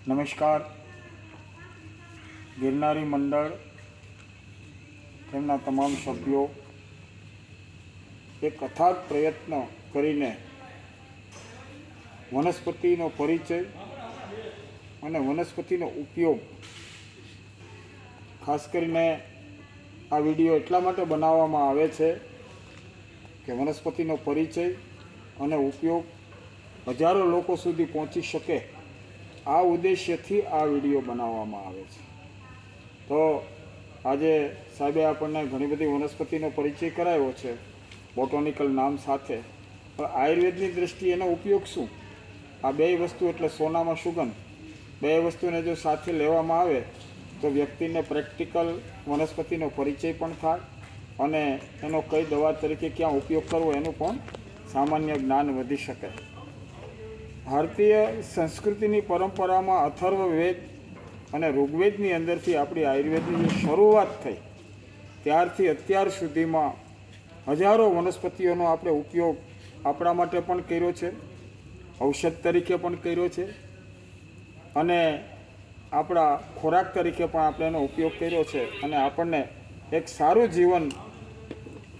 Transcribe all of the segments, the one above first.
નમસ્કાર. ગિરનારી મંડળ તેમના તમામ સભ્યો એક અથાગ પ્રયત્ન કરીને વનસ્પતિનો પરિચય અને વનસ્પતિનો ઉપયોગ, ખાસ કરીને આ વીડિયો એટલા માટે બનાવવામાં આવે છે કે વનસ્પતિનો પરિચય અને ઉપયોગ હજારો લોકો સુધી પહોંચી શકે આ ઉદ્દેશ્યથી આ વીડિયો બનાવવામાં આવે છે. તો આજે સાહેબે આપણને ઘણી બધી વનસ્પતિનો પરિચય કરાવ્યો છે, બોટોનિકલ નામ સાથે. પણ આયુર્વેદની દ્રષ્ટિએ એનો ઉપયોગ શું? આ બે વસ્તુ એટલે સોનામાં સુગંધ. બે વસ્તુને જો સાથે લેવામાં આવે, તો વ્યક્તિને પ્રેક્ટિકલ વનસ્પતિનો પરિચય પણ થાય અને એનો કઈ દવા તરીકે ક્યાં ઉપયોગ કરવો એનું પણ સામાન્ય જ્ઞાન વધી શકે. ભારતીય સંસ્કૃતિની પરંપરામાં અથર્વ વેદ અને ઋગ્વેદની અંદરથી આપણી આયુર્વેદની શરૂઆત થઈ, ત્યારથી અત્યાર સુધીમાં હજારો વનસ્પતિઓનો આપણે ઉપયોગ આપણા માટે પણ કર્યો છે, ઔષધ તરીકે પણ કર્યો છે અને આપણા ખોરાક તરીકે પણ આપણે એનો ઉપયોગ કર્યો છે અને આપણને એક સારું જીવન,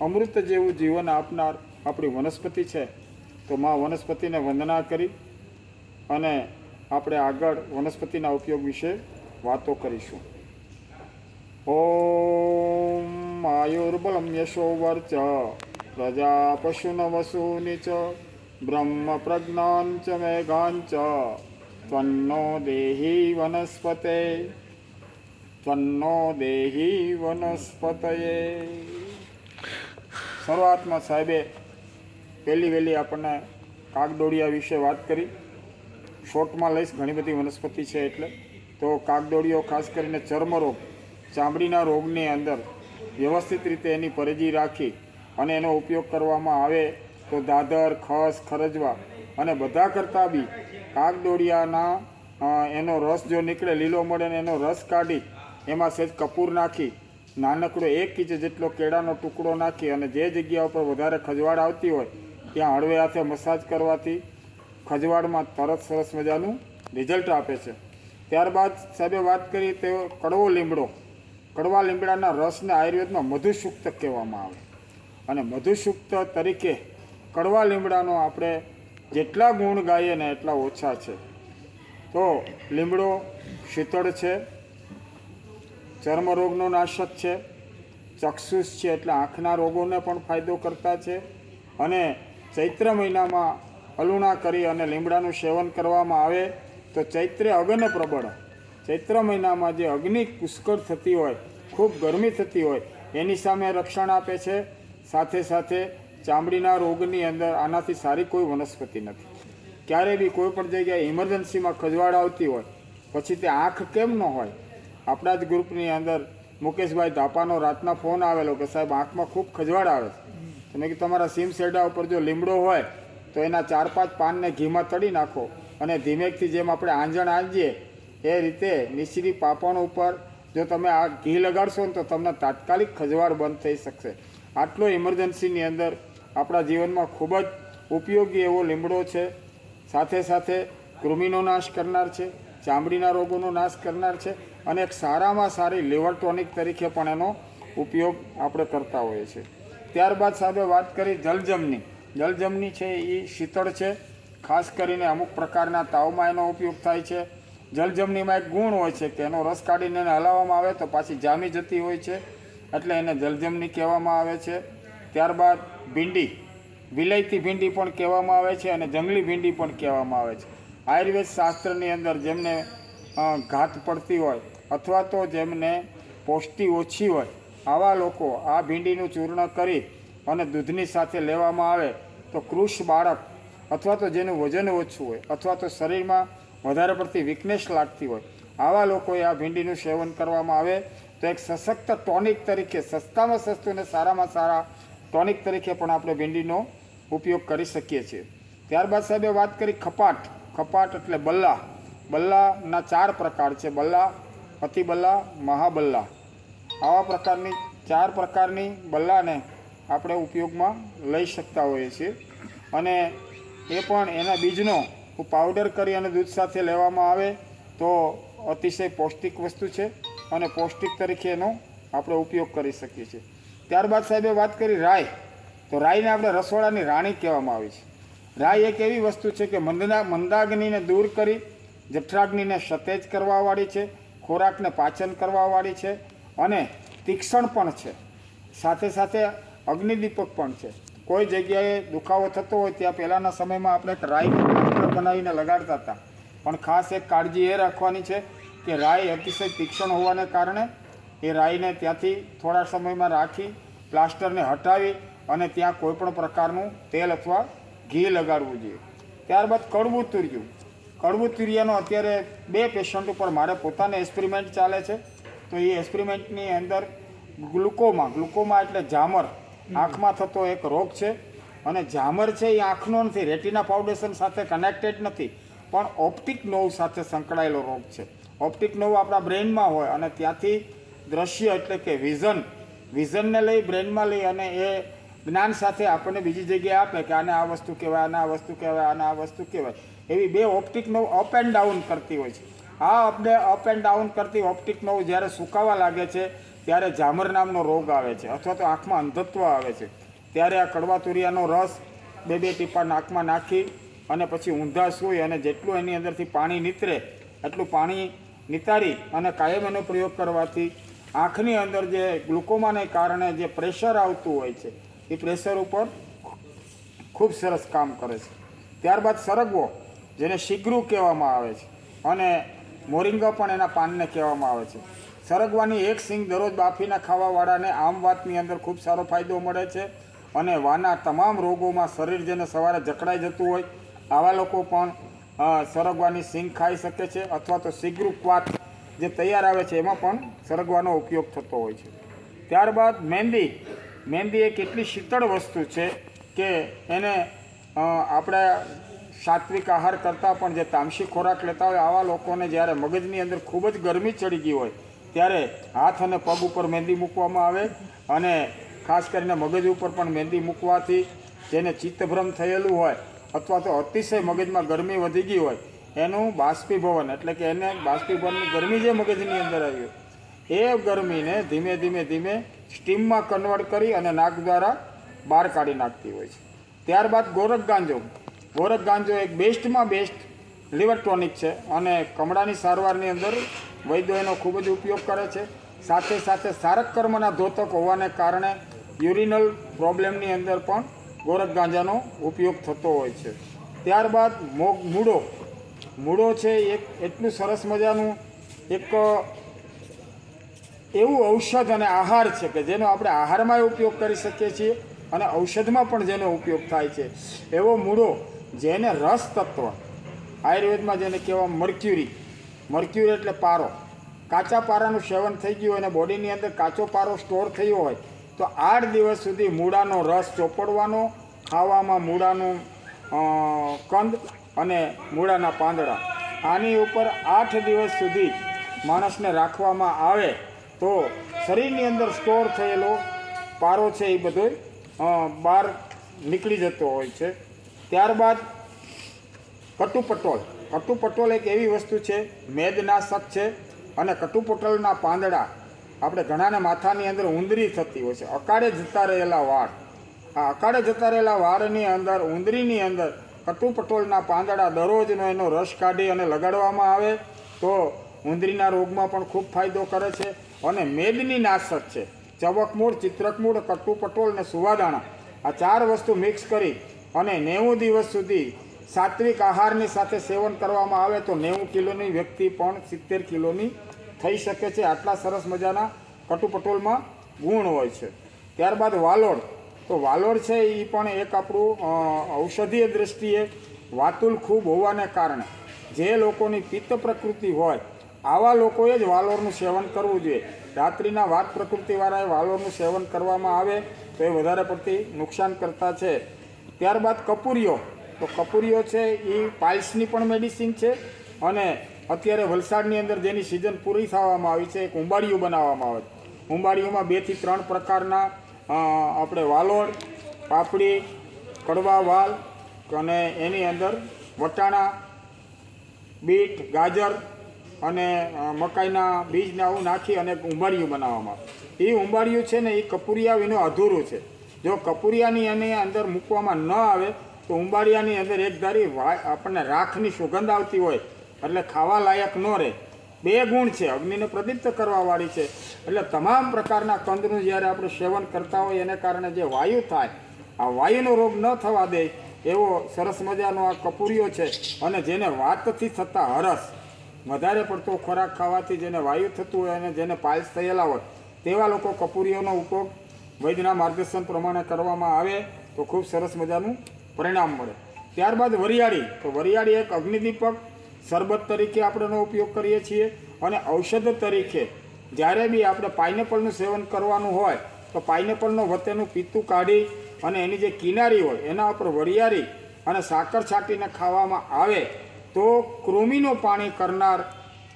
અમૃત જેવું જીવન આપનાર આપણી વનસ્પતિ છે. તો મા વનસ્પતિને વંદના કરી. અને આપણે આગળ વનસ્પતિના ઉપયોગ વિશે વાતો કરીશું. ઓમ આયુર્બલમ યશો વર્ચ પ્રજા પશુન વસુની ચ બ્રહ્મ પ્રજ્ઞાન ચ મેઘાન ચ ત્વન્નો દેહી વનસ્પતે ત્વન્નો દેહી વનસ્પતયે. શરૂઆતમાં સાહેબે પહેલી વહેલી આપણને કાગડોળિયા વિશે વાત કરી. શોર્ટમાં લઈશ, ઘણી બધી વનસ્પતિ છે એટલે. તો કાગદોડીઓ, ખાસ કરીને ચર્મરોગ, ચામડીના રોગની અંદર વ્યવસ્થિત રીતે એની પરેજી રાખી અને એનો ઉપયોગ કરવામાં આવે તો દાદર, ખસ, ખરજવા અને બધા કરતાં બી કાગદોડિયાના એનો રસ જો નીકળે, લીલો મળે ને એનો રસ કાઢી એમાં સહેજ કપૂર નાખી, નાનકડો એક ઇંચ જેટલો કેળાનો ટુકડો નાખી અને જે જગ્યા ઉપર વધારે ખજવાળ આવતી હોય, ત્યાં હળવે હાથે મસાજ કરવાથી ખજવાડમાં તરત સરસ મજાનું રિઝલ્ટ આપે છે. ત્યારબાદ સાહેબે વાત કરી તે કડવો લીમડો, કડવા લીમડાના રસને આયુર્વેદમાં મધુસુક્ત કહેવામાં આવે. અને મધુસુક્ત તરીકે કડવા લીમડાનો આપણે જેટલા ગુણ ગાઈએ ને એટલા ઓછા છે. તો લીમડો શીતળ છે ચર્મરોગનો નાશક છે, ચક્ષુષ છે એટલે આંખના રોગોને પણ ફાયદો કરતા છે. અને ચૈત્ર મહિનામાં અલુણા કરી અને લીમડાનું સેવન કરવામાં આવે તો ચૈત્રે અગ્ન પ્રબળ. ચૈત્ર મહિનામાં જે અગ્નિ પુષ્કળ થતી હોય, ખૂબ ગરમી થતી હોય, એની સામે રક્ષણ આપે છે. સાથે સાથે ચામડીના રોગની અંદર આનાથી સારી કોઈ વનસ્પતિ નથી. ક્યારે બી કોઈ પણ જગ્યાએ ઇમરજન્સીમાં ખજવાડ આવતી હોય, પછી તે આંખ કેમ ન હોય? આપણા જ ગ્રુપની અંદર મુકેશભાઈ ધાપાનો રાતના ફોન આવેલો કે સાહેબ આંખમાં ખૂબ ખજવાડ આવે છે. મેં કીધું, તમારા સીમ સેડા ઉપર જો લીમડો હોય તો એના ચાર પાંચ પાનને ઘીમાં તળી નાખો અને ધીમેકથી જેમ આપણે આંજણ આંજીએ, એ રીતે મિશ્રી પાપણ ઉપર જો તમે આ ઘી લગાડશો ને તો તમને તાત્કાલિક ખજવાળ બંધ થઈ શકશે. આટલો ઇમરજન્સીની અંદર આપણા જીવનમાં ખૂબ જ ઉપયોગી એવો લીમડો છે. સાથે સાથે કૃમિનો નાશ કરનાર છે, ચામડીના રોગોનો નાશ કરનાર છે અને એક સારામાં સારી લીવર ટોનિક તરીકે પણ એનો ઉપયોગ આપણે કરતા હોઈએ છીએ. ત્યારબાદ સાહેબે વાત કરી જલજમની જલજમની છે એ શીતળ છે. ખાસ કરીને અમુક પ્રકારના તાવમાં એનો ઉપયોગ થાય છે. જલજમનીમાં એક ગુણ હોય છે કે એનો રસ કાઢીને એને હલાવવામાં આવે તો પાછી જામી જતી હોય છે. એટલે એને જલજમની કહેવામાં આવે છે. ત્યારબાદ ભીંડી. વિલાયતી ભીંડી પણ કહેવામાં આવે છે અને જંગલી ભીંડી પણ કહેવામાં આવે છે. આયુર્વેદ શાસ્ત્રની અંદર જેમને ઘાત પડતી હોય અથવા તો જેમને પૌષ્ટિ ઓછી હોય, આવા લોકો આ ભીંડીનું ચૂર્ણ કરી અને દૂધની સાથે લેવામાં આવે તો કૃષ બાળક અથવા તો જેનું વજન ઓછું હોય અથવા તો શરીરમાં વધારે પડતી વીકનેસ લાગતી હોય, આવા લોકોએ આ ભીંડીનું સેવન કરવામાં આવે તો એક સશક્ત ટોનિક તરીકે, સસ્તામાં સસ્તું અને સારામાં સારા ટોનિક તરીકે પણ આપણે ભીંડીનો ઉપયોગ કરી શકીએ છીએ. ત્યારબાદ સાહેબે વાત કરી ખપાટ. ખપાટ એટલે બલ્લા. બલ્લાના ચાર પ્રકાર છે. બલ્લા, અતિબલ્લા, મહાબલ્લા. આવા પ્રકારની, ચાર પ્રકારની બલ્લાને આપણે ઉપયોગમાં લઈ શકતા હોઈએ છીએ. અને એ પણ એના બીજનો પાવડર કરી અને દૂધ સાથે લેવામાં આવે તો અતિશય પૌષ્ટિક વસ્તુ છે અને પૌષ્ટિક તરીકે એનો આપણે ઉપયોગ કરી શકીએ છીએ. ત્યારબાદ સાહેબે વાત કરી રાય તો રાઈને આપણે રસોડાની રાણી કહેવામાં આવી છે. રાઈ એક એવી વસ્તુ છે કે મંદના, મંદાગ્નિને દૂર કરી, જઠરાગ્નિને સતેજ કરવાવાળી છે, ખોરાકને પાચન કરવાવાળી છે અને તીક્ષણ પણ છે. સાથે સાથે અગ્નિદીપક પણ છે. કોઈ જગ્યાએ દુખાવો થતો હોય ત્યાં પહેલાંના સમયમાં આપણે એક રાઈ બનાવીને લગાડતા હતા. પણ ખાસ એક કાળજી એ રાખવાની છે કે રાઈ અતિશય તીક્ષણ હોવાને કારણે એ રાઈને ત્યાંથી થોડા સમયમાં રાખી, પ્લાસ્ટરને હટાવી અને ત્યાં કોઈ પણ પ્રકારનું તેલ અથવા ઘી લગાડવું જોઈએ. ત્યારબાદ કડવું તુર્યું કડવું તુરિયાનો અત્યારે બે પેશન્ટ ઉપર મારે પોતાને એક્સપેરિમેન્ટ ચાલે છે. તો એ એક્સપેરિમેન્ટની અંદર ગ્લુકોમા ગ્લુકોમા એટલે જામર આંખમાં થતો એક રોગ છે અને જામર છે એ આંખનો નથી, રેટિના ફાઉન્ડેશન સાથે કનેક્ટેડ નથી. પણ ઓપ્ટિક નોવ સાથે સંકળાયેલો રોગ છે. ઓપ્ટિક નોવ આપણા બ્રેઇનમાં હોય અને ત્યાંથી દ્રશ્ય એટલે કે વિઝન, વિઝનને લઈ, બ્રેઇનમાં લઈ અને એ જ્ઞાન સાથે આપણને બીજી જગ્યાએ આપે કે આને આ વસ્તુ કહેવાય, આને આ વસ્તુ કહેવાય, આને આ વસ્તુ કહેવાય. એવી બે ઓપ્ટિક નોવ અપ એન્ડ ડાઉન કરતી હોય છે. આ અપડે અપ એન્ડ ડાઉન કરતી ઓપ્ટિક નોવ જ્યારે સુકાવા લાગે છે ત્યારે જામર નામનો રોગ આવે છે અથવા તો આંખમાં અંધત્વ આવે છે. ત્યારે આ કડવા તુરિયાનો રસ બે બે ટીપા નાકમાં નાખી અને પછી ઊંધા સૂઈ અને જેટલું એની અંદરથી પાણી નીતરે એટલું પાણી નિતારી અને કાયમ એનો પ્રયોગ કરવાથી આંખની અંદર જે ગ્લુકોમાને કારણે જે પ્રેશર આવતું હોય છે, એ પ્રેશર ઉપર ખૂબ સરસ કામ કરે છે. ત્યારબાદ સરગવો, જેને શીઘ્રુ કહેવામાં આવે છે અને મોરિંગા પણ એના પાનને કહેવામાં આવે છે. સરગવાની એક સિંગ દરરોજ બાફીને ખાવાવાળાને આમ વાતની અંદર ખૂબ સારો ફાયદો મળે છે અને વાના તમામ રોગોમાં શરીર જેને સવારે જકડાઈ જતું હોય, આવા લોકો પણ સરગવાની સિંગ ખાઈ શકે છે અથવા તો શીગરું વાત જે તૈયાર આવે છે એમાં પણ સરગવાનો ઉપયોગ થતો હોય છે. ત્યારબાદ મહેંદી મહેંદી એક એટલી શીતળ વસ્તુ છે કે એને આપણે સાત્વિક આહાર કરતાં પણ જે તામસી ખોરાક લેતા હોય આવા લોકોને જ્યારે મગજની અંદર ખૂબ જ ગરમી ચડી ગઈ હોય ત્યારે હાથ અને પગ ઉપર મહેંદી મૂકવામાં આવે અને ખાસ કરીને મગજ ઉપર પણ મહેંદી મૂકવાથી જેને ચિત્તભ્રમ થયેલું હોય અથવા તો અતિશય મગજમાં ગરમી વધી ગઈ હોય, એનું બાષ્પીભવન, એટલે કે એને બાષ્પીભવનની ગરમી જે મગજની અંદર આવી એ ગરમીને ધીમે ધીમે ધીમે સ્ટીમમાં કન્વર્ટ કરી અને નાક દ્વારા બહાર કાઢી નાખતી હોય છે. ત્યારબાદ ગોરખ ગાંજો. ગોરખ ગાંજો એક બેસ્ટમાં બેસ્ટ લિવર ટોનિક છે અને કમળાની સારવારની અંદર વૈદ્યો એનો ખૂબ જ ઉપયોગ કરે છે. સાથે સાથે સારક કર્મના ધોતક હોવાને કારણે યુરિનલ પ્રોબ્લેમની અંદર પણ ગોરખ ગાંજાનો ઉપયોગ થતો હોય છે. ત્યારબાદ મોગ મૂળો. મૂળો છે એક એટલું સરસ મજાનું એક એવું ઔષધ અને આહાર છે કે જેનો આપણે આહારમાં ઉપયોગ કરી શકીએ છીએ અને ઔષધમાં પણ જેનો ઉપયોગ થાય છે. એવો મૂળો જેને રસ તત્વ, આયુર્વેદમાં જેને કહેવા મર્ક્યુરી મર્ક્યુરી એટલે પારો. કાચા પારાનું સેવન થઈ ગયું હોય અને બોડીની અંદર કાચો પારો સ્ટોર થયો હોય, તો આઠ દિવસ સુધી મૂળાનો રસ ચોપડવાનો, ખાવામાં મૂળાનું કંદ અને મૂળાના પાંદડા. આની ઉપર આઠ દિવસ સુધી માણસને રાખવામાં આવે, તો શરીરની અંદર સ્ટોર થયેલો પારો છે એ બધો બહાર નીકળી જતો હોય છે. ત્યારબાદ કટુપટોલ. કટુપટોલ એક એવી વસ્તુ છે મેદનાશક છે અને કટુપટોલના પાંદડા આપણે ઘણાને માથાની અંદર ઉંદરી થતી હોય છે. અકાળે જતા રહેલા વાળ. આ અકાળે જતા રહેલા વાળની અંદર, ઉંદરીની અંદર કટુપટોલના પાંદડા દરરોજનો એનો રસ કાઢી અને લગાડવામાં આવે તો ઉંદરીના રોગમાં પણ ખૂબ ફાયદો કરે છે અને મેદની નાશક છે. ચવકમૂળ, ચિત્રકમૂળ, કટુપટોલ અને સુવાદાણા આ ચાર વસ્તુ મિક્સ કરી અને નેવું દિવસ સુધી સાત્વિક આહારની સાથે સેવન કરવામાં આવે તો નેવું કિલોની વ્યક્તિ પણ સિત્તેર કિલોની થઈ શકે છે. આટલા સરસ મજાના કટુપટોલમાં ગુણ હોય છે. ત્યારબાદ વાલોડ તો વાલોડ છે એ પણ એક આપણું ઔષધીય દ્રષ્ટિએ વાતુલ ખૂબ હોવાને કારણે જે લોકોની પિત્ત પ્રકૃતિ હોય, આવા લોકોએ જ વાલોરનું સેવન કરવું જોઈએ. રાત્રિના વાત પ્રકૃતિવાળાએ વાલોરનું સેવન કરવામાં આવે તો એ વધારે પડતી નુકસાન કરતા છે. ત્યારબાદ કપૂરીઓ તો કપૂરીઓ છે, એ પાઇલ્સની પણ મેડિસિન છે અને અત્યારે વલસાડની અંદર જેની સિઝન પૂરી થવામાં આવી છે, એક ઉંબાડિયું બનાવવામાં આવે છે. ઉંબાડિયુંમાં બેથી ત્રણ પ્રકારના આપણે વાલોડ પાપડી, કડવા વાલ અને એની અંદર વટાણા, બીટ, ગાજર અને મકાઈના બીજને આવું નાખી અને ઉંબાડિયું બનાવવામાં આવે એ ઉંબાડિયું છે ને એ કપૂરિયા વિનું અધૂરું છે. જો કપૂરિયાની એની અંદર મૂકવામાં ન આવે તો ઉંબાડિયાની અંદર એક ધારી આપણને રાખની સુગંધ આવતી હોય, એટલે ખાવા લાયક ન રહે. બે ગુણ છે, અગ્નિને પ્રદીપ્ત કરવાવાળી છે. એટલે તમામ પ્રકારના કંદનું જ્યારે આપણે સેવન કરતા હોય, એને કારણે જે વાયુ થાય, આ વાયુનો રોગ ન થવા દે, એવો સરસ મજાનો આ કપૂરિયો છે. અને જેને વાતથી થતા હરસ, વધારે પડતો ખોરાક ખાવાથી જેને વાયુ થતું હોય અને જેને પાયસ થયેલા હોય, તેવા લોકો કપૂરીઓનો ઉપયોગ વૈદ્યના માર્ગદર્શન પ્રમાણે કરવામાં આવે. તો ખૂબ સરસ મજાનું પરિણામ મળે. ત્યારબાદ વરિયાળી. તો વરિયાળી એક અગ્નિદીપક શરબત તરીકે આપણે એનો ઉપયોગ કરીએ છીએ અને ઔષધ તરીકે જ્યારે બી આપણે પાઇનેપલનું સેવન કરવાનું હોય, તો પાઇનેપલનો વતેનું પીતું કાઢી અને એની જે કિનારી હોય, એના ઉપર વરિયાળી અને સાકર છાંટીને ખાવામાં આવે, તો કૃમિનું પાણી કરનાર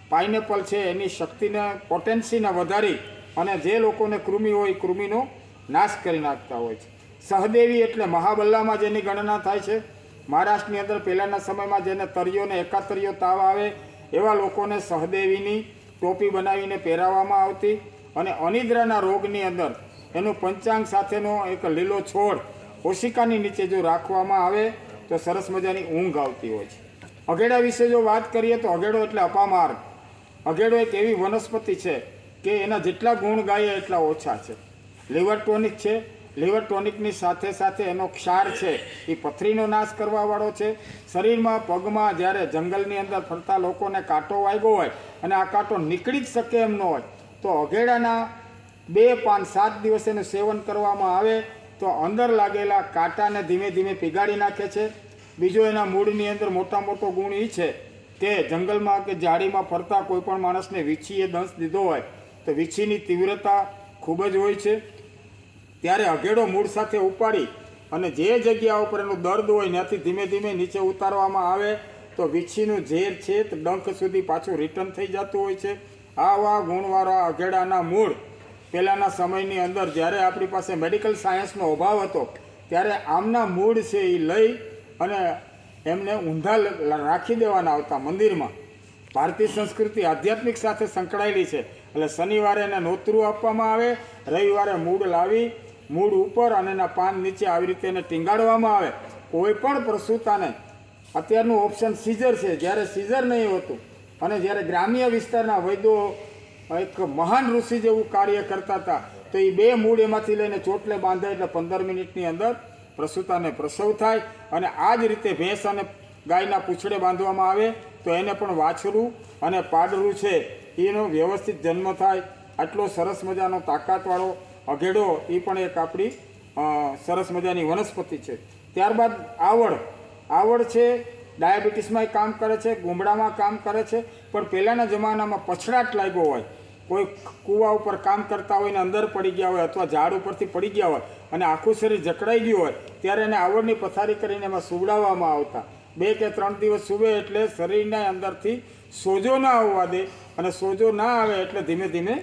પાઇનેપલ છે, એની શક્તિને, પોટેન્સીને વધારી અને જે લોકોને કૃમિ હોય, કૃમિનો નાશ કરી નાખતા હોય છે. સહદેવી એટલે મહાબલ્લામાં જેની ગણના થાય છે. મહારાષ્ટ્રની અંદર પહેલાંના સમયમાં જેને તરિયો ને એકાતરિયો તાવ આવે એવા લોકોને સહદેવીની ટોપી બનાવીને પહેરાવવામાં આવતી અને અનિદ્રાના રોગની અંદર એનું પંચાંગ સાથેનો એક લીલો છોડ ઓશિકાની નીચે જો રાખવામાં આવે તો સરસ મજાની ઊંઘ આવતી હોય છે. અઘેડા વિશે જો વાત કરીએ તો અઘેડો એટલે અપામાર્ગ અઘેડો એક એવી વનસ્પતિ છે કે એના જેટલા ગુણ ગાઈએ એટલા ઓછા છે. લિવર ટોનિક છે લીવર ટોનિકની સાથે સાથે એનો ક્ષાર છે, એ પથરીનો નાશ કરવાવાળો છે. શરીરમાં, પગમાં જ્યારે જંગલની અંદર ફરતા લોકોને કાંટો વાગ્યો હોય અને આ કાંટો નીકળી જ શકે એમ ન હોય, તો અઘેડાના બે પાન સાત દિવસ એનું સેવન કરવામાં આવે તો અંદર લાગેલા કાંટાને ધીમે ધીમે પીગાડી નાખે છે. બીજો એના મૂળની અંદર મોટા મોટો ગુણ એ છે કે જંગલમાં કે ઝાડીમાં ફરતા કોઈ પણ માણસને વીછીએ દંશ દીધો હોય, તો વીછીની તીવ્રતા ખૂબ જ હોય છે. ત્યારે અઘેડો મૂળ સાથે ઉપાડી અને જે જગ્યા ઉપર એનું દર્દ હોય ત્યાંથી ધીમે ધીમે નીચે ઉતારવામાં આવે તો વીછીનું ઝેર છે તો ડંખ સુધી પાછું રિટર્ન થઈ જતું હોય છે. આવા ગુણવાળા અઘેડાના મૂળ પહેલાંના સમયની અંદર જ્યારે આપણી પાસે મેડિકલ સાયન્સનો અભાવ હતો, ત્યારે આમના મૂળ છે એ લઈ અને એમને ઊંધા રાખી દેવાના આવતા મંદિરમાં. ભારતીય સંસ્કૃતિ આધ્યાત્મિક સાથે સંકળાયેલી છે. એટલે શનિવારે એને નોતરું આપવામાં આવે, રવિવારે મૂળ લાવી મૂળ ઉપર અને એના પાન નીચે આવી રીતે એને ટીંગાડવામાં આવે. કોઈ પણ પ્રસૂતાને અત્યારનું ઓપ્શન સીઝર છે. જ્યારે સીઝર નહીં હોતું અને જ્યારે ગ્રામ્ય વિસ્તારના વૈદ્યો એક મહાન ઋષિ જેવું કાર્ય કરતા હતા, તો એ બે મૂળ એમાંથી લઈને ચોટલે બાંધે એટલે પંદર મિનિટની અંદર પ્રસૂતાને પ્રસવ થાય અને આ જ રીતે ભેંસ અને ગાયના પૂંછડે બાંધવામાં આવે, તો એને પણ વાછરું અને પાડરું છે. એનો વ્યવસ્થિત જન્મ થાય. આટલો સરસ મજાનો તાકાતવાળો અઘેડો એ પણ એક આપણી સરસ મજાની વનસ્પતિ છે. ત્યારબાદ આવડ. આવડ છે, ડાયાબિટીસમાં કામ કરે છે, ગુમડામાં કામ કરે છે, પણ પહેલાંના જમાનામાં પછડાટ લાગ્યો હોય. કોઈ કૂવા ઉપર કામ કરતા હોય ને અંદર પડી ગયા હોય અથવા ઝાડ ઉપરથી પડી ગયા હોય અને આખું શરીર જકડાઈ ગયું હોય, ત્યારે એને આવડની પથારી કરીને એમાં સુવડાવવામાં આવતા. બે કે ત્રણ દિવસ સુવે એટલે શરીરના અંદરથી સોજો ના આવવા દે અને સોજો ના આવે એટલે ધીમે ધીમે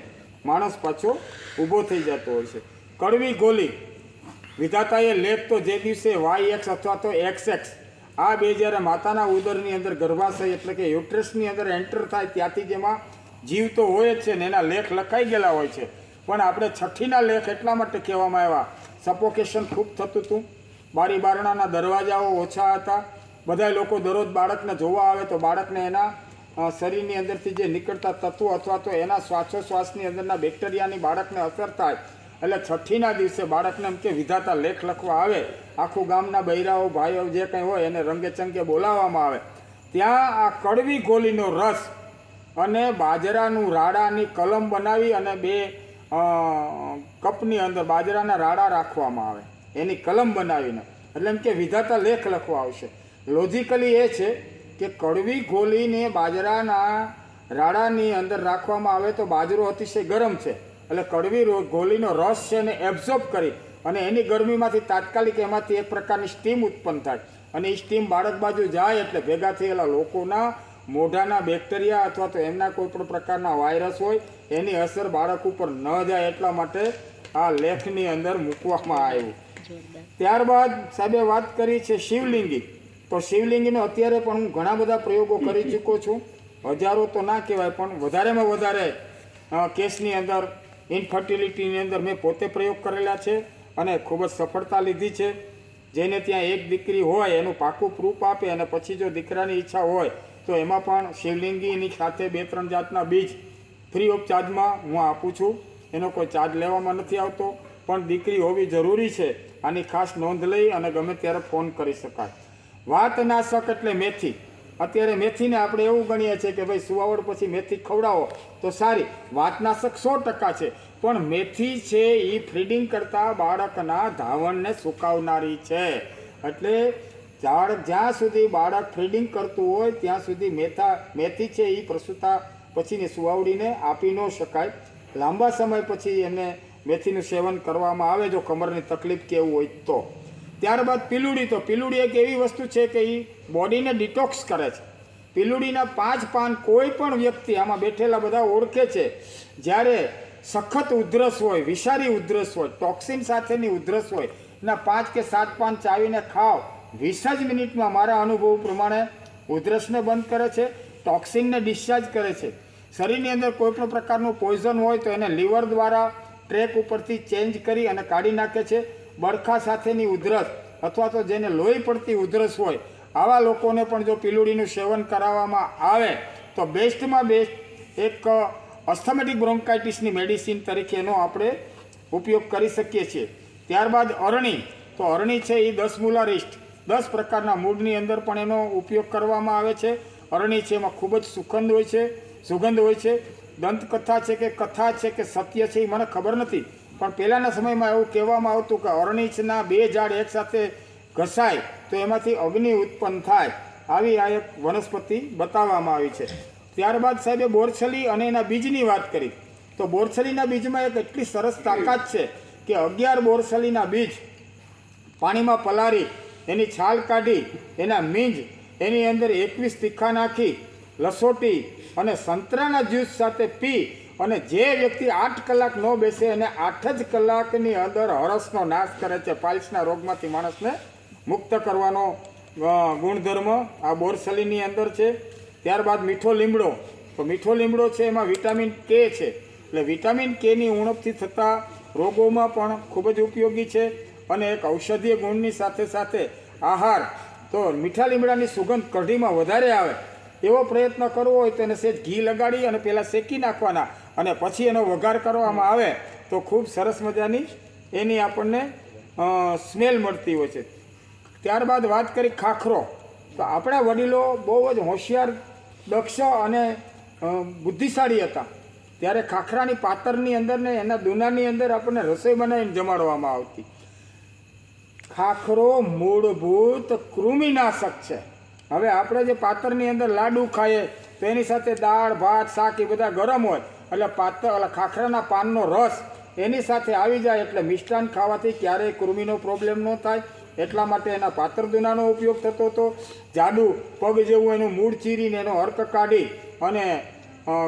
માણસ પાછો ઊભો થઈ જતો હોય છે. કડવી ગોલી. વિધાતાએ લેપ તો જે દિવસે વાય એક્સ અથવા તો એક્સ એક્સ. આ બે જ્યારે માતાના ઉદરની અંદર ગર્ભાશય એટલે કે યુટ્રસની અંદર એન્ટર થાય ત્યાંથી જેમાં જીવ તો હોય જ છે ને એના લેખ લખાઈ ગયેલા હોય છે. પણ આપણે છઠ્ઠીના લેખ એટલા માટે કહેવામાં આવ્યા. સપોકેશન ખૂબ થતું હતું. બારી બારણાના દરવાજાઓ ઓછા હતા. બધા લોકો દરરોજ બાળકને જોવા આવે તો બાળકને એના શરીરની અંદરથી જે નીકળતા તત્વો અથવા તો એના શ્વાસોશ્વાસની અંદરના બેક્ટેરિયાની બાળકને અસર થાય, એટલે છઠ્ઠીના દિવસે બાળકને એમ કે વિધાતા લેખ લખવા આવે. આખું ગામના બૈરાઓ, ભાઈઓ જે કંઈ હોય એને રંગે ચંગે બોલાવવામાં આવે. ત્યાં આ કડવી ગોલીનો રસ અને બાજરાનું રાડાની કલમ બનાવી અને બે કપની અંદર બાજરાના રાડા રાખવામાં આવે. એની કલમ બનાવીને. એટલે એમ કે વિધાતા લેખ લખવા આવશે. લોજિકલી એ છે કે કડવી ઘોલીને બાજરાના રાડાની અંદર રાખવામાં આવે તો બાજરો અતિશય ગરમ છે. એટલે કડવી ગોલીનો રસ છે એને એબ્ઝોર્બ કરી અને એની ગરમીમાંથી તાત્કાલિક એમાંથી એક પ્રકારની સ્ટીમ ઉત્પન્ન થાય. અને એ સ્ટીમ બાળક બાજુ જાય એટલે ભેગા થયેલા લોકોના મોઢાના બેક્ટેરિયા અથવા તો એમના કોઈ પણ પ્રકારના વાયરસ હોય એની અસર બાળક ઉપર ન જાય એટલા માટે આ લેખની અંદર મૂકવામાં આવ્યું. ત્યારબાદ સાહેબે વાત કરી છે શિવલિંગી. તો શિવલિંગને અત્યારે પણ હું ઘણા બધા પ્રયોગો કરી ચૂક્યો છું. હજારો તો ના કહેવાય, પણ વધારેમાં વધારે કેસની અંદર ઇન્ફર્ટિલિટીની અંદર મેં પોતે પ્રયોગ કરેલા છે અને ખૂબ જ સફળતા લીધી છે. જેને ત્યાં એક દીકરી હોય, એનું પાકું પ્રૂફ આપે અને પછી જો દીકરાની ઈચ્છા હોય, તો એમાં પણ શિવલિંગીની સાથે બે ત્રણ જાતના બીજ ફ્રી ઓફ ચાર્જમાં હું આપું છું. એનો કોઈ ચાર્જ લેવામાં નથી આવતો, પણ દીકરી હોવી જરૂરી છે. આની ખાસ નોંધ લઈ અને ગમે ત્યારે ફોન કરી શકાય. વાત નાશક એટલે મેથી. અત્યારે મેથીને આપણે એવું ગણીએ છીએ કે ભાઈ સુવાવડ પછી મેથી ખવડાવો તો સારી. વાતનાશક સો ટકા છે. પણ મેથી છે એ ફીડિંગ કરતાં બાળકના ધાવણને સુકાવનારી છે. એટલે ઝાડ જ્યાં સુધી બાળક ફીડિંગ કરતું હોય ત્યાં સુધી મેથા, મેથી છે એ પ્રસુતા પછીની સુવાવડીને આપી ન શકાય. લાંબા સમય પછી એને મેથીનું સેવન કરવામાં આવે જો કમરની તકલીફ કે એવું હોય તો. ત્યારબાદ પીલુડી. તો પીલુડી એક એવી વસ્તુ છે કે એ બોડીને ડિટોક્સ કરે છે. પીલુડીના પાંચ પાન કોઈ પણ વ્યક્તિ આમાં બેઠેલા બધા ઓળખે છે. જ્યારે સખત ઉધરસ હોય, વિષારી ઉધરસ હોય, ટોક્સિન સાથેની ઉધરસ હોય ના પાંચ કે સાત પાન ચાવીને ખાવ વીસ જ મિનિટમાં મારા અનુભવ પ્રમાણે ઉધરસને બંધ કરે છે, ટોક્સિનને ડિસ્ચાર્જ કરે છે. શરીરની અંદર કોઈપણ પ્રકારનું પોઈઝન હોય તો એને લીવર દ્વારા ટ્રેક ઉપરથી ચેન્જ કરી અને કાઢી નાખે છે. બરખા સાથેની ઉધરસ અથવા તો જેને લોહી પડતી ઉધરસ હોય, આવા લોકોને પણ જો પીલુડીનું સેવન કરાવવામાં આવે, તો બેસ્ટમાં બેસ્ટ એક અસ્થમેટિક બ્રોન્કાઇટિસની મેડિસિન તરીકે એનો આપણે ઉપયોગ કરી શકીએ છીએ. ત્યારબાદ અરણી, તો અરણી છે એ દસ મુલારિસ્ટ. દસ પ્રકારના મૂળની અંદર પણ એનો ઉપયોગ કરવામાં આવે છે. અરણી છે એમાં ખૂબ જ સુગંધ હોય છે, સુગંધ હોય છે. દંતકથા છે કે કથા છે કે સત્ય છે એ મને ખબર નથી. પણ પહેલાંના સમયમાં એવું કહેવામાં આવતું કે અરણીચના બે ઝાડ એકસાથે ઘસાય તો એમાંથી અગ્નિ ઉત્પન્ન થાય. આવી આ એક વનસ્પતિ બતાવવામાં આવી છે. ત્યારબાદ સાહેબે બોરછલી અને એના બીજની વાત કરી. તો બોરછલીના બીજમાં એક એટલી સરસ તાકાત છે કે અગિયાર બોરછલીના બીજ પાણીમાં પલાળી, એની છાલ કાઢી, એના મીંજ, એની અંદર એકવીસ તીખા નાખી, લસોટી અને સંતરાના જ્યુસ સાથે પી અને જે વ્યક્તિ આઠ કલાક ન બેસે અને આઠ જ કલાકની અંદર હરસનો નાશ કરે છે પાઇલ્સના રોગમાંથી માણસને મુક્ત કરવાનો ગુણધર્મ આ બોરસલીની અંદર છે. ત્યારબાદ મીઠો લીમડો. તો મીઠો લીમડો છે, એમાં વિટામિન કે છે. એટલે વિટામિન કેની ઉણપથી થતા રોગોમાં પણ ખૂબ જ ઉપયોગી છે અને એક ઔષધીય ગુણની સાથે સાથે આહાર. તો મીઠા લીમડાની સુગંધ કઢીમાં વધારે આવે. એવો પ્રયત્ન કરવો હોય તો એને સહેજ ઘી લગાડી અને પહેલાં શેકી નાખવાના. અને પછી એનો વઘાર કરવામાં આવે તો ખૂબ સરસ મજાની એની આપણને સ્મેલ મળતી હોય છે. ત્યારબાદ વાત કરી ખાખરો. તો આપણા વડીલો બહુ જ હોશિયાર, દક્ષ અને બુદ્ધિશાળી હતા. ત્યારે ખાખરાની પાતરની અંદર ને એના દુનાની અંદર આપણને રસોઈ બનાવીને જમાડવામાં આવતી. ખાખરો મૂળભૂત કૃમિનાશક છે. હવે આપણે જે પાતરની અંદર લાડુ ખાઈએ, તો એની સાથે દાળ, ભાત, શાક એ બધા ગરમ હોય. એટલે પાત્ર, એટલે ખાખરાના પાનનો રસ એની સાથે આવી જાય એટલે મિષ્ટાન ખાવાથી ક્યારેય કૃમિનો પ્રોબ્લેમ ન થાય. એટલા માટે એના પાતર દુનાનો ઉપયોગ થતો હતો. જાડુ, પગ જેવું એનું મૂળ ચીરીને એનો અર્ક કાઢી અને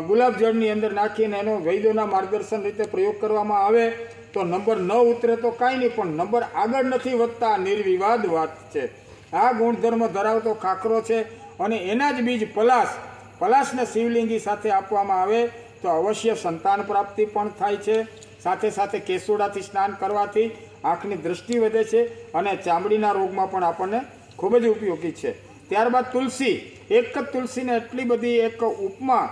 ગુલાબજળની અંદર નાખીને એનો વૈદ્યોના માર્ગદર્શન રીતે પ્રયોગ કરવામાં આવે તો નંબર ન ઉતરે તો કાંઈ નહીં, પણ નંબર આગળ નથી વધતા નિર્વિવાદ વાત છે. આ ગુણધર્મ ધરાવતો ખાખરો છે અને એના જ બીજ પલાસ પલાસને શિવલિંગી સાથે આપવામાં આવે તો અવશ્ય સંતાન પ્રાપ્તિ પણ થાય છે. સાથે સાથે કેસુડાથી સ્નાન કરવાથી આંખની દૃષ્ટિ વધે છે અને ચામડીના રોગમાં પણ આપણને ખૂબ જ ઉપયોગી છે. ત્યારબાદ તુલસી. એક જ તુલસીને એટલી બધી એક ઉપમા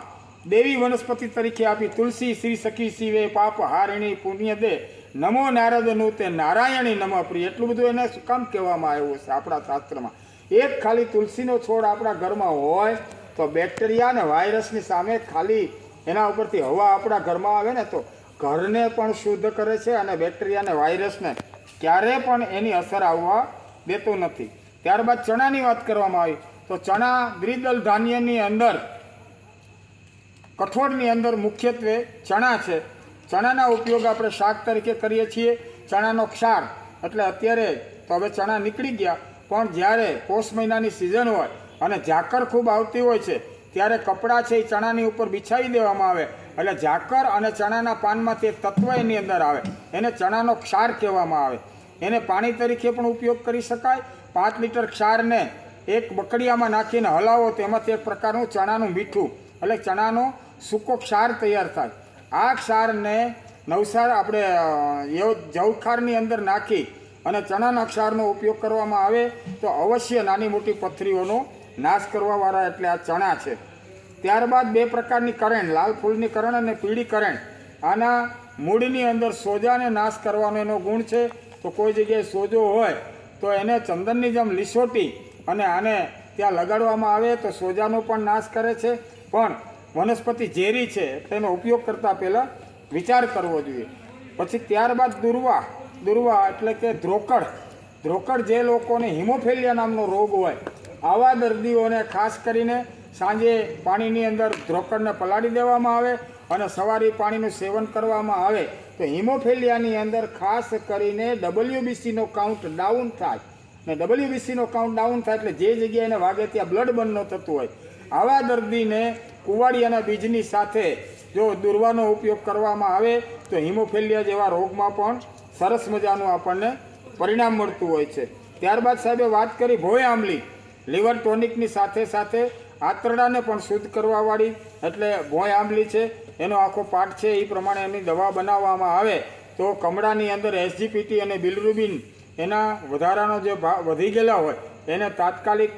દેવી વનસ્પતિ તરીકે આપી. તુલસી શ્રી સખી શિવે પાપ હારિણી પુણ્ય દે. નમો નારદનું તે નારાયણી નમ પ્રિય. એટલું બધું એને શું કામ કહેવામાં આવ્યું છે આપણા શાસ્ત્રમાં? એક ખાલી તુલસીનો છોડ આપણા ઘરમાં હોય તો બેક્ટેરિયા અને વાયરસની સામે ખાલી એના ઉપરથી હવા આપણા ઘરમાં આવે ને તો ઘરને પણ શુદ્ધ કરે છે અને બેક્ટેરિયાને વાયરસને ક્યારે પણ એની અસર આવવા દેતું નથી. ત્યારબાદ ચણાની વાત કરવામાં આવી. તો ચણા દ્વિદલ ધાન્યની અંદર, કઠોળની અંદર મુખ્યત્વે ચણા છે. ચણાના ઉપયોગ આપણે શાક તરીકે કરીએ છીએ. ચણાનો ક્ષાર, એટલે અત્યારે તો હવે ચણા નીકળી ગયા. પણ જ્યારે પોષ મહિનાની સિઝન હોય અને ઝાકર ખૂબ આવતી હોય છે ત્યારે કપડાં છે એ ચણાની ઉપર બિછાવી દેવામાં આવે. એટલે ઝાકર અને ચણાના પાનમાં તે તત્વ એની અંદર આવે. એને ચણાનો ક્ષાર કહેવામાં આવે. એને પાણી તરીકે પણ ઉપયોગ કરી શકાય. પાંચ લીટર ક્ષારને એક બકડિયામાં નાખીને હલાવો તેમાંથી એક પ્રકારનું ચણાનું મીઠું, એટલે ચણાનો સૂકો ક્ષાર તૈયાર થાય. આ ક્ષારને નવસાર આપણે જવખારની અંદર નાખી અને ચણાના ક્ષારનો ઉપયોગ કરવામાં આવે તો અવશ્ય નાની મોટી પથરીઓનો નાશ કરવાવાળા એટલે આ ચણા છે. ત્યારબાદ બે પ્રકારની કરેણ, લાલ ફૂલની કરણ અને પીળી કરેણ. આના મૂળની અંદર સોજાને નાશ કરવાનો એનો ગુણ છે. તો કોઈ જગ્યાએ સોજો હોય, તો એને ચંદનની જેમ લીસોટી અને આને ત્યાં લગાડવામાં આવે તો સોજાનો પણ નાશ કરે છે. પણ વનસ્પતિ ઝેરી છે તેનો ઉપયોગ કરતાં પહેલાં વિચાર કરવો જોઈએ. પછી ત્યારબાદ દુર્વા દુર્વા એટલે કે ધ્રોકડ. ધ્રોકડ જે લોકોને હિમોફેલિયા નામનો રોગ હોય આવા દર્દીઓને ખાસ કરીને સાંજે પાણીની અંદર ધ્રોકડને પલાળી દેવામાં આવે અને સવારે પાણીનું સેવન કરવામાં આવે તો હિમોફેલિયાની અંદર ખાસ કરીને ડબલ્યુબીસીનો કાઉન્ટ ડાઉન થાય. ને ડબલ્યુબીસીનો કાઉન્ટ ડાઉન થાય એટલે જે જગ્યાએ વાગે ત્યાં બ્લડ બંધ ન થતું હોય. આવા દર્દીને કુવાડિયાના બીજની સાથે જો દુર્વાનો ઉપયોગ કરવામાં આવે તો હિમોફેલિયા જેવા રોગમાં પણ સરસ મજાનું આપણને પરિણામ મળતું હોય છે. ત્યારબાદ સાહેબે વાત કરી ભોય આંબલી. લીવર ટોનિકની સાથે સાથે આંતરડાને પણ શુદ્ધ કરવાવાળી એટલે ભોય આંબલી છે, એનો આખો પાઠ છે, એ પ્રમાણે એની દવા બનાવવામાં આવે તો કમળાની અંદર એસજીપીટી અને બિલરુબિન એના વધારાનો જે ભાવ વધી ગયેલા હોય, એને તાત્કાલિક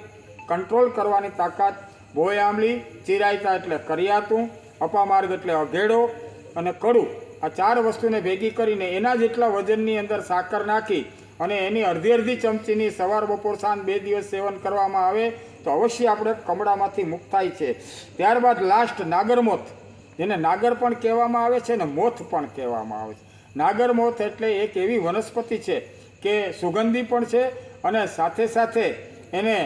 કંટ્રોલ કરવાની તાકાત ભોય આંબલી, ચિરાયતા એટલે કરિયાતું, અપામાર્ગ એટલે અઘેડો અને કડું આ ચાર વસ્તુને ભેગી કરીને એના જેટલા વજનની અંદર સાકર નાખી અને એની અડધી અડધી ચમચીની સવાર બપોર સાંજ બે દિવસ સેવન કરવામાં આવે તો અવશ્ય આપણે કમળામાંથી મુક્ત થાય છે. ત્યારબાદ લાસ્ટ નાગરમોથ, જેને નાગર પણ કહેવામાં આવે છે ને મોથ પણ કહેવામાં આવે છે. નાગરમોથ એટલે એક એવી વનસ્પતિ છે કે સુગંધી પણ છે અને સાથે સાથે એને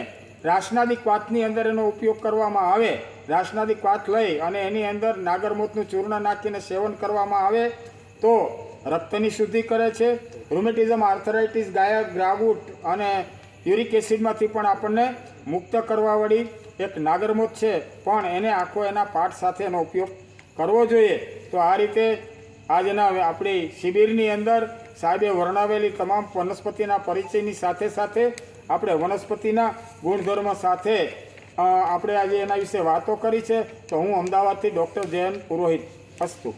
રાસનાદિક વાતની અંદર એનો ઉપયોગ કરવામાં આવે. રાસનાદિક વાત લઈ અને એની અંદર નાગરમોથનું ચૂર્ણ નાખીને સેવન કરવામાં આવે તો રક્તની શુદ્ધિ કરે છે. રૂમેટિઝમ આર્થરાઇટિસ ગાયક ગ્રાવુટ અને યુરિક એસિડમાંથી પણ આપણને મુક્ત કરવાવાળી એક નાગરમોત છે. પણ એને આખો એના પાઠ સાથે એનો ઉપયોગ કરવો જોઈએ. તો આ રીતે આજના આપણી શિબિરની અંદર સાહેબે વર્ણવેલી તમામ વનસ્પતિના પરિચયની સાથે સાથે આપણે વનસ્પતિના ગુણધર્મ સાથે આપણે આજે એના વિશે વાતો કરી છે. તો હું અમદાવાદથી ડૉક્ટર જયંત પુરોહિત અસ્તુ.